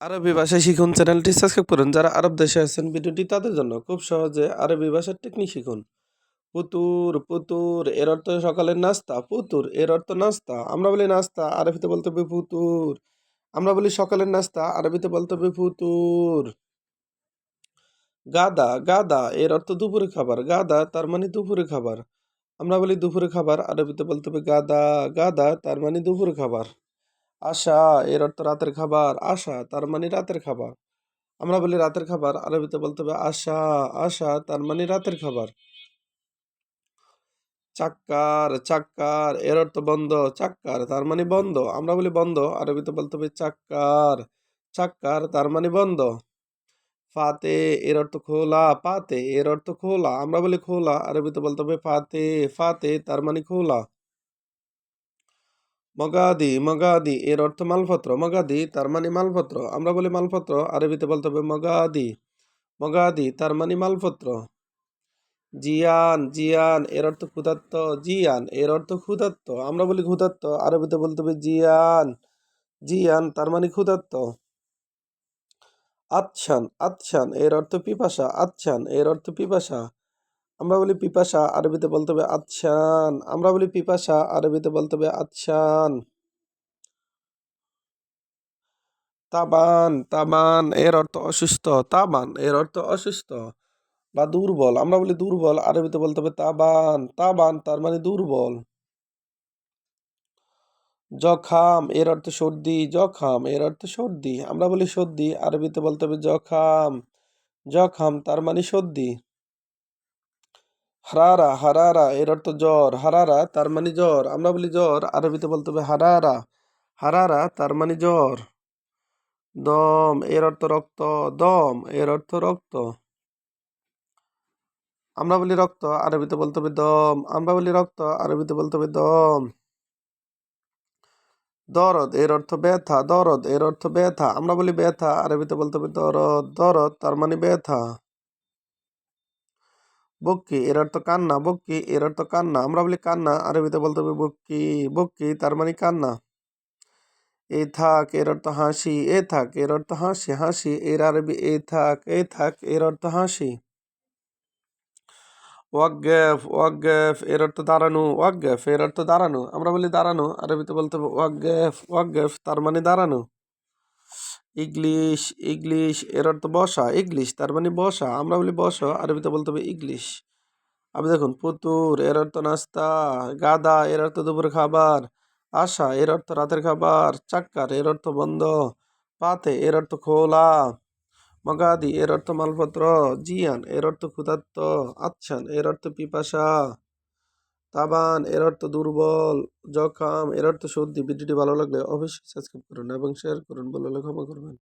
আরবি ভাষা শিখুন চ্যানেলটি সাবস্ক্রাইব করুন। যারা আরব দেশে আছেন, ভিডিওটি তাদের জন্য খুব সহজে আরবি ভাষার টেকনিক শিখুন। পুতুর পুতুর, এর অর্থ সকালের নাস্তা। পুতুর, এর অর্থ নাস্তা। আমরা বলি নাস্তা, আরবিতে বলতে হবে পুতুর। আমরা বলি সকালের নাস্তা, আরবিতে বলতে হবে পুতুর। গাদা গাদা, এর অর্থ দুপুরে খাবার। গাদা, তার মানে দুপুরে খাবার। আমরা বলি দুপুরে খাবার, আরবিতে বলতে হবে গাদা। গাদা, তার মানে দুপুরে খাবার। আশা, এর অর্থ রাতের খাবার, আশা, তার মানে রাতের খাবার। আমরা বলি রাতের খাবার, আরবিতে বলতে হবে আশা আশা, তার মানে রাতের খাবার। চাক্কার চাক্কার, এর অর্থ বন্ধ, চাক্কার, তার মানে বন্ধ। আমরা বলি বন্ধ, আরবিতে বলতে হবে চাক্কার চাক্কার, তার মানে বন্ধ। ফাতে, এর অর্থ খোলা, পাতে, এর অর্থ খোলা। আমরা বলি খোলা, আরবিতে বলতে হবে ফাতে ফাতে, তার মানে খোলা। মগাদি মগাদি, এর অর্থ মালপত্র। মগাদি, তার মানে মালপত্র। আমরা বলি মালপত্র, আরবিতে বলতে হবে মগাদি। মগাদি, তার মানে মালপত্র। জিয়ান জিয়ান, এর অর্থ ক্ষুধার্ত। জিয়ান, এর অর্থ ক্ষুধার্ত। আমরা বলি ক্ষুধার্ত, আরবিতে বলতে হবে জিয়ান। জিয়ান, তার মানে ক্ষুধার্ত। আচ্ছান আচ্ছান এর অর্থ পিপাসা। আচ্ছান এর অর্থ পিপাসা। আমরা বলি পিপাসা, আরবিতে বলতে হবে আচ্ছান। আমরা বলি পিপাসা, আরবিতে বলতে হবে আচ্ছান। তাবান তাবান, এর অর্থ অসুস্থ। তাবান, এর অর্থ অসুস্থ বা দুর্বল। আমরা বলি দুর্বল, আরবিতে বলতে হবে তাবান। তাবান তার মানে দুর্বল। জখাম, এর অর্থ সর্দি। জখাম, এর অর্থ সর্দি। আমরা বলি সর্দি, আরবিতে বলতে হবে জখাম। জখাম তার মানে সর্দি। হারারা হারারা, এর অর্থ জ্বর। হারারা, তার মানে জ্বর। আমরা বলি জ্বর, আরবিতে বলতে হবে হারারা। হারারা, তার মানে জ্বর। দম, এর অর্থ রক্ত। দম, এর অর্থ রক্ত। আমরা বলি রক্ত, আরবিতে বলতে হবে দম। আমরা বলি রক্ত, আরবিতে বলতে হবে দম। দরদ, এর অর্থ ব্যথা। দরদ, এর অর্থ ব্যথা। আমরা বলি ব্যথা, আরবিতে বলতে হবে দরদ। দরদ, তার মানে ব্যথা। বক্কি, এর অর্থ কান্না, বক্কি, এর অর্থ কান্না। আমরা বলি কান্না, আরবিতে বলতে হবে বক্কি বক্কি, তার মানে কান্না। এ থাক, এর অর্থ হাসি, এ থাক, এর অর্থ হাসি হাসি, এর আরবি এ থাক এ থাক, এর অর্থ হাসি। ওয়াকগেফ ওয়াকগেফ, এর অর্থ দাঁড়ানো, ওয়াকগেফ, এর অর্থ দাঁড়ানো। আমরা বলি দাঁড়ানো, আরবিতে বলতে হবে ওয়াকগেফ ওয়াকগেফ, তার মানে দাঁড়ানো। ইংলিশ ইংলিশ এর অর্থ বসা, ইংলিশ, তার মানে বসা। আমরা বলি বসা, আরবিতে বলতে হবে ইংলিশ। আপনি দেখুন পুতুর এর অর্থ নাস্তা গাদা এর অর্থ দুপুর খাবার, আশা এর অর্থ রাতের খাবার, চাক্কার এর অর্থ বন্ধ, পাতে এর অর্থ খোলা, মগাদি এর অর্থ মালপত্র, জিয়ান এর অর্থ ক্ষুধার্ত, আচ্ছান এর অর্থ পিপাসা। তাবান, এর অর্থ দুর্বল, জখাম, এর অর্থ সর্দি ভিডিওটি ভালো লাগলে অবশ্যই সাবস্ক্রাইব করুন এবং শেয়ার করুন। বলে ক্ষমা করবেন।